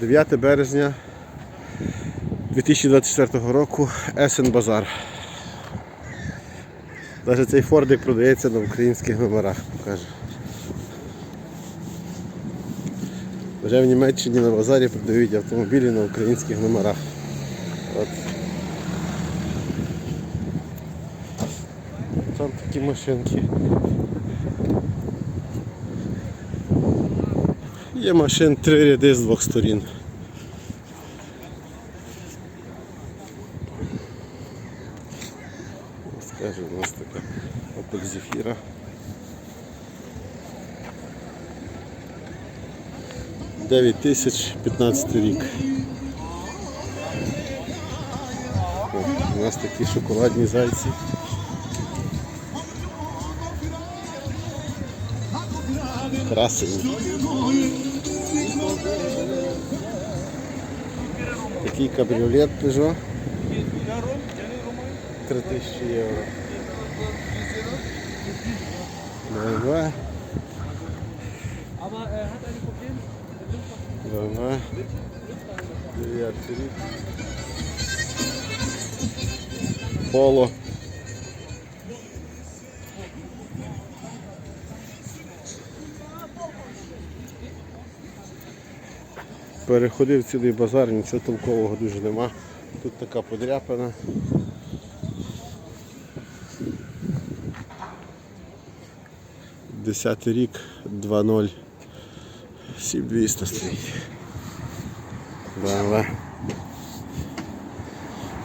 9 березня 2024 року Есен Базар. Навіть цей фордик продається на українських номерах, покаже. Вже в Німеччині на базарі продають автомобілі на українських номерах. От. Там такі машинки. Є машин три ряди з двох сторін. Ось каже, у нас така Opel Zafira. Дев'ять тисяч 15 рік. О, у нас такі шоколадні зайці. Красені. Такий кабріолет Peugeot. 3000 євро. BMW. Aber er hat ein Problem. BMW. Дев'ятий рік. Поло. Переходив цілий базар, нічого толкового дуже нема. Тут така подряпана. Десятий рік, 2.0. 7200 стоїть. BMW.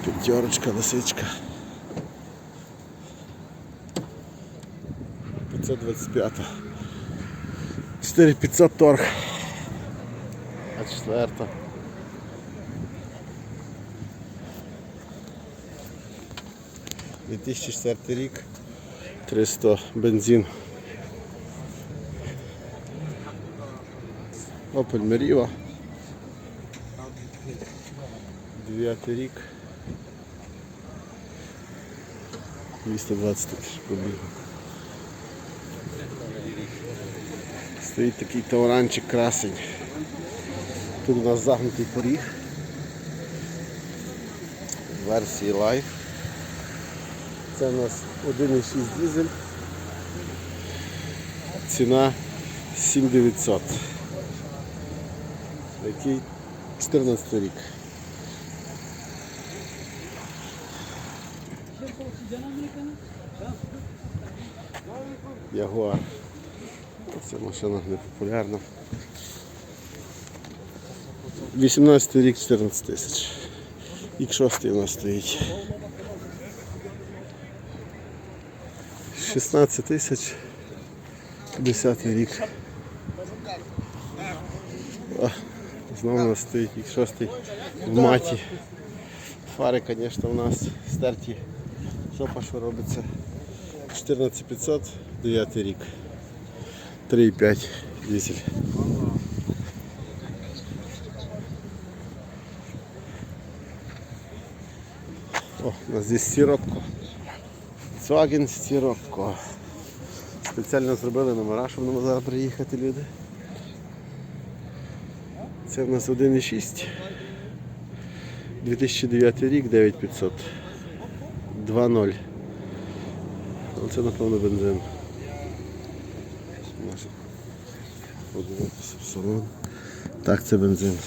П'ятерочка, лисичка. 525. 4500 торг. Четверта. Дві тисячі четвертий рік. 300 бензин. Opel Meriva. Дев'ятий рік. 220 тисяч побігу. Стоїть такий тауранчик красень. Тут у нас загнутий поріг. Версії Life. Це у нас 1,6 дизель. Ціна 7900. Який 14 рік. Ягуар. Ця машина не популярна. 18 рік 14 тисяч. Ік 6 у нас стоїть. 16 тисяч. 10 рік. О, знову у нас стоїть ік 6 в маті. Фари, звісно, у нас стерті. Жопа що робиться. 14500, 9 рік. 3,5 дизель. О, у нас здесь сиропко. Volkswagen Сиропко. Спеціально зробили номера, щоб нам зараз приїхати люди. Це в нас 1,6. 2009 рік 9500. 2.0. Оце напевно бензин. Подивитися в салон. Так, це бензин.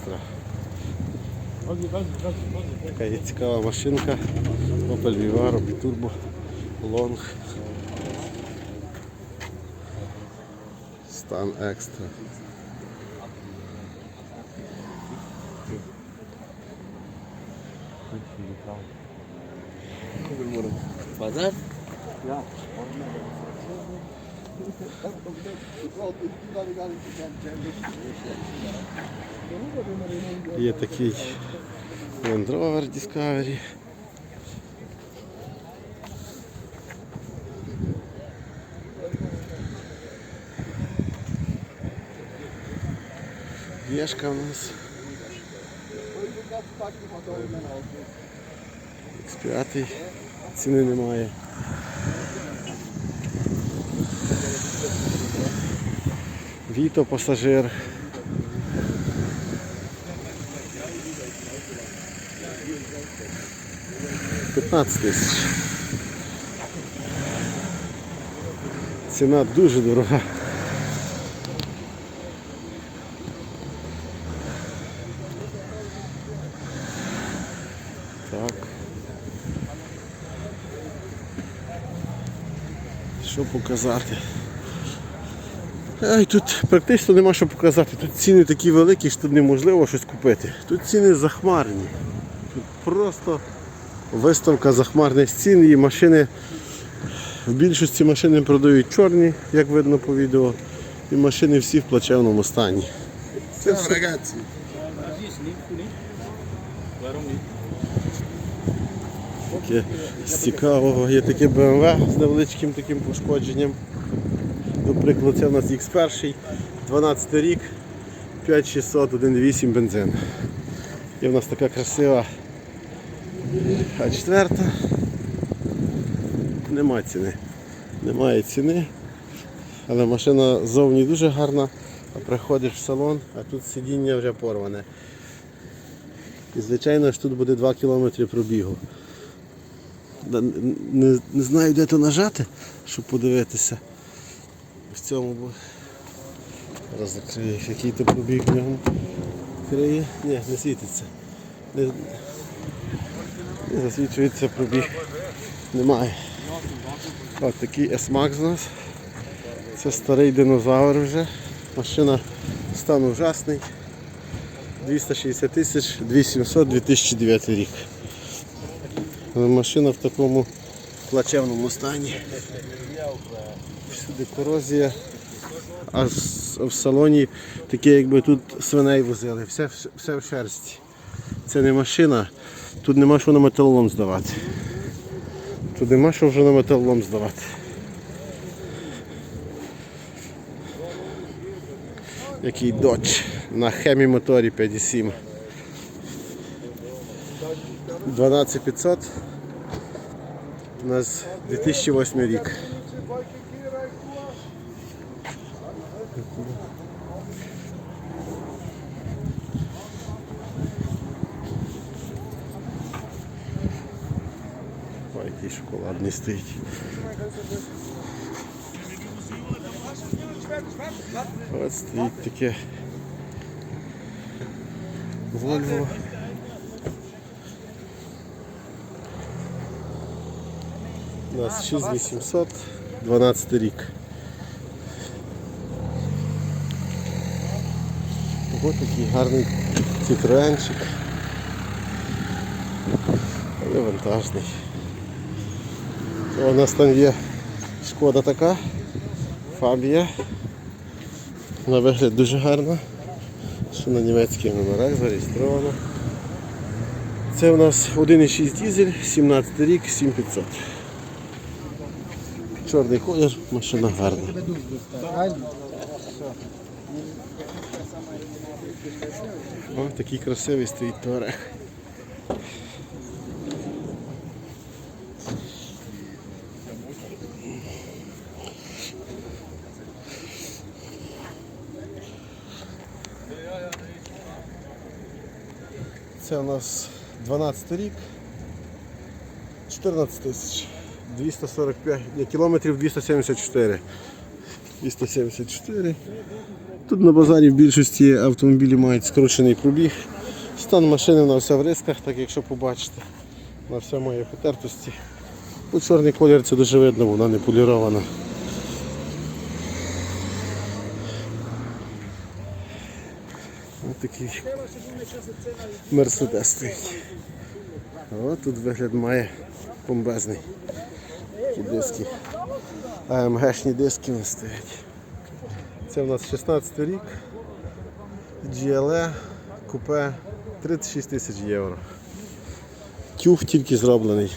Екстра. Така є цікава машинка. Opel Vivaro, Biturbo, Long. Стан екстра. Pazar? Є такий Land Rover Discovery. Єшка у нас. X5. Ціни немає. Віто пасажир. П'ятнадцять тисяч. Ціна дуже дорога. Так. Що показати? Ай, тут практично нема що показати. Тут ціни такі великі, що тут неможливо щось купити. Тут ціни захмарні. Тут просто виставка захмарних цін і машини. В більшості машини продають чорні, як видно по відео. І машини всі в плачевному стані. Це все таке з цікавого. Є таке BMW з невеличким таким пошкодженням. Наприклад, це у нас X1, 12 рік, 5600, 1.8 бензин. Є в нас така красива А4. Нема ціни. Немає ціни. Але машина зовні дуже гарна, а приходиш в салон, а тут сидіння вже порване. І звичайно ж тут буде 2 км пробігу. Не, не знаю де то нажати, щоб подивитися. В цьому бо. Зараз закрию, який то пробіг в ньому. Криє? Ні, не світиться. Не, не засвічується пробіг. Немає. От такий S-Max у нас. Це старий динозавр вже. Машина стан ужасний. 260 тисяч, 2700, 2009 рік. Машина в такому плачевному стані. Всюди корозія. А в салоні таке, якби тут свиней возили. Все, все, в шерсті. Це не машина. Тут нема що на металолом здавати. Тут нема що вже на металолом здавати. Який додж на хемі моторі 5.7. 12500. У нас 2008 рік. Ой, який шоколадний стоїть. Ось стоїть таке Volvo. У нас 6800, 12 рік. Ось такий гарний цитренчик. Але вантажний. У нас там є шкода така, фабія. На вигляд дуже гарна. Що на німецьких номерах зареєстровано. Це у нас 1,6 дизель, 17 рік, 7500. Чорний колір, машина гарна. О, такий красивий стоїть туарег. Це у нас 12 рік. 14 тисяч. 245 ні, кілометрів 274. 274. Тут на базарі в більшості автомобілі мають скорочений пробіг. Стан машини на все в рисках, так якщо побачите. На все має потертості. Тут чорний колір це дуже видно, вона не полірована. Ось такий мерседес стоїть. О, тут вигляд має бомбезний. Такі диски. АМГшні диски нас стоять. Це у нас 16 рік. GLE купе 36 тисяч євро. Тюф тільки зроблений.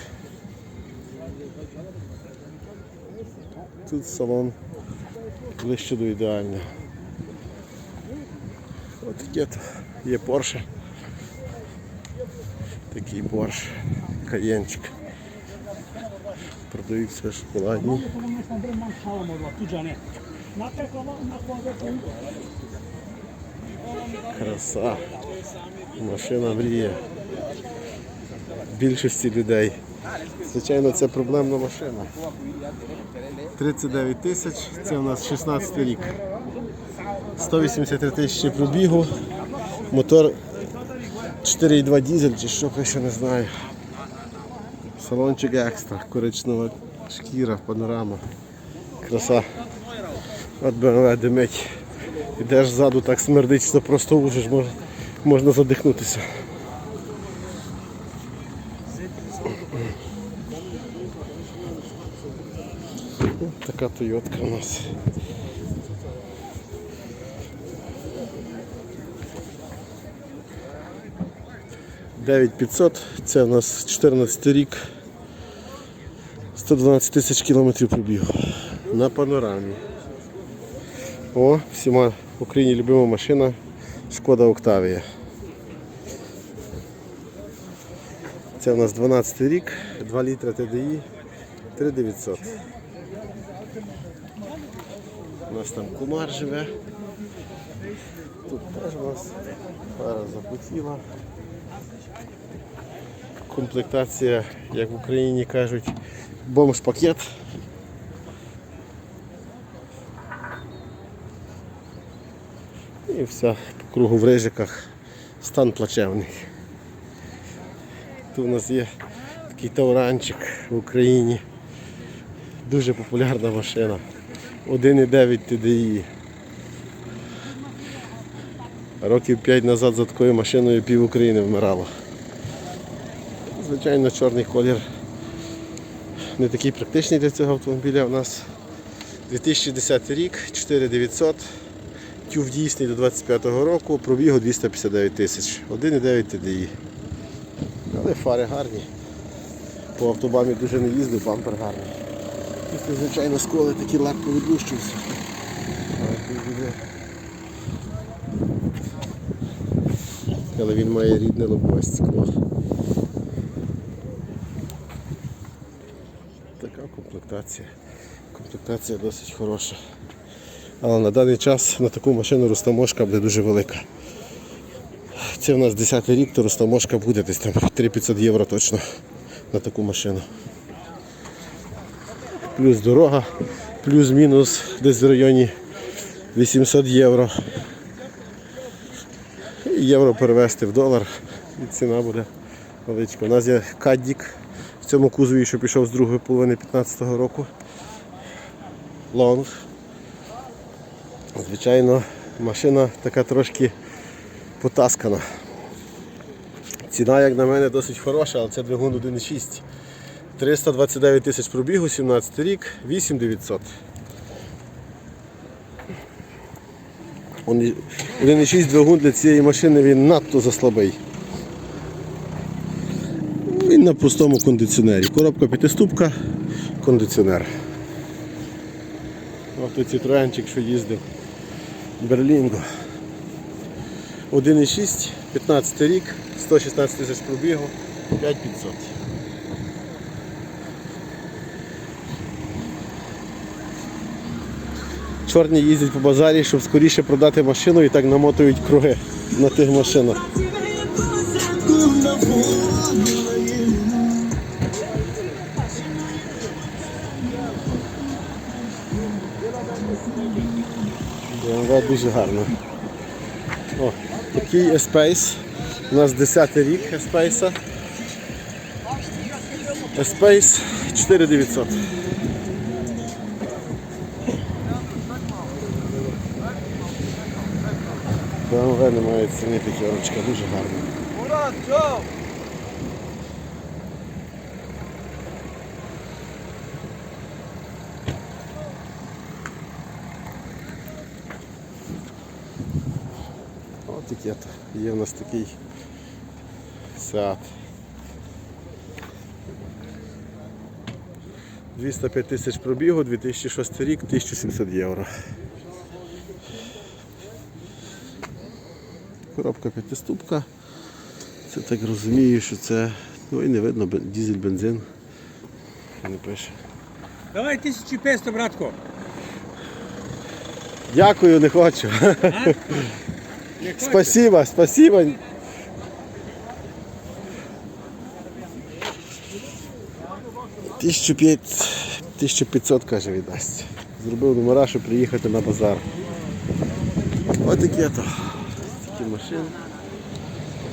Тут салон ближче до ідеального. От таке є Porsche. Такий Porsche. Каєнчик. Già ne. Краса. Машина мріє. Більшості людей. Звичайно, це проблемна машина. 39 тисяч, це у нас 16 рік. 183 тисячі пробігу. Мотор 4,2 дізель чи що, я ще не знаю. Салончик екстра, коричнева шкіра, панорама. Краса. От BMW димить. Ідеш ззаду, так смердить, що просто ужас, можна, можна задихнутися. Така Тойотка у нас. Дев'ять 500, це у нас 14 рік, 112 тисяч кілометрів пробігу на панорамі. О, всіма в Україні любима машина Шкода Октавія. Це у нас 12 рік, 2 літра TDI, 3900. У нас там кумар живе. Тут теж у нас пара запотіла. Комплектація, як в Україні кажуть, бомж-пакет. І вся по кругу в рижиках стан плачевний. Тут у нас є такий тауранчик в Україні. Дуже популярна машина. 1,9 TDI. Років 5 назад за такою машиною пів України вмирало. Звичайно, чорний колір не такий практичний для цього автомобіля. У нас 2010 рік, 4900, тюв дійсний до 25-го року, пробігу 259 тисяч, 1,9 TDI. Але фари гарні. По автобамі дуже не їздив, бампер гарний. Після, звичайно, сколи такі лак повидлущився. Але. Але він має рідне лобове скло. Така комплектація. Комплектація досить хороша. Але на даний час на таку машину розтаможка буде дуже велика. Це у нас 10 рік, то розтаможка буде десь там 3500 євро точно на таку машину. Плюс дорога, плюс-мінус десь в районі 800 євро. Євро перевести в долар і ціна буде величка. У нас є каддік в цьому кузові, що пішов з другої половини 15-го року. Лонг. Звичайно, машина така трошки потаскана. Ціна, як на мене, досить хороша, але це двигун 1.6. 329 тисяч пробігу, 17 рік, 8900. Он 1.6 двигун для цієї машини він надто заслабий. Він на простому кондиціонері. Коробка п'ятиступка, кондиціонер. Ось той Citroenчик, що їздив. Берлінго. 1,6, 15 рік, 116 тисяч пробігу, 5500. Чорні їздять по базарі, щоб скоріше продати машину і так намотують круги на тих машинах. BMW дуже гарно. О, такий Espace. У нас 10 рік Espace. Espace 4900. BMW немає ціни п'ятерочка, дуже гарно. То. Є в нас такий Seat. 205 тисяч пробігу, 2006 рік, 1700 євро. Коробка п'ятиступка. Це так розумію, що це. Ну і не видно, дізель, бензин. Не пише. Давай 1500, братко. Дякую, не хочу. Спасибо, спасибо. Тисячу п'ять- 1500, каже, віддасть. Зробив номера, щоб приїхати на базар. Ось таке то. Такі машини.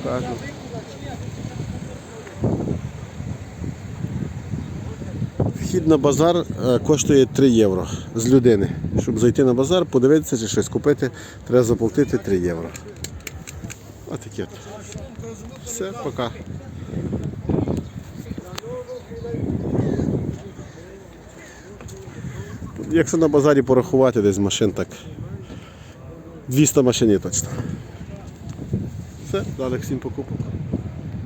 Покажу. Вхід на базар е, коштує 3 євро з людини. Щоб зайти на базар, подивитися чи щось купити, треба заплатити 3 євро. Таке. то. Все, пока. Якщо на базарі порахувати, десь машин так 200 машин є точно. Все, далі всім покупок.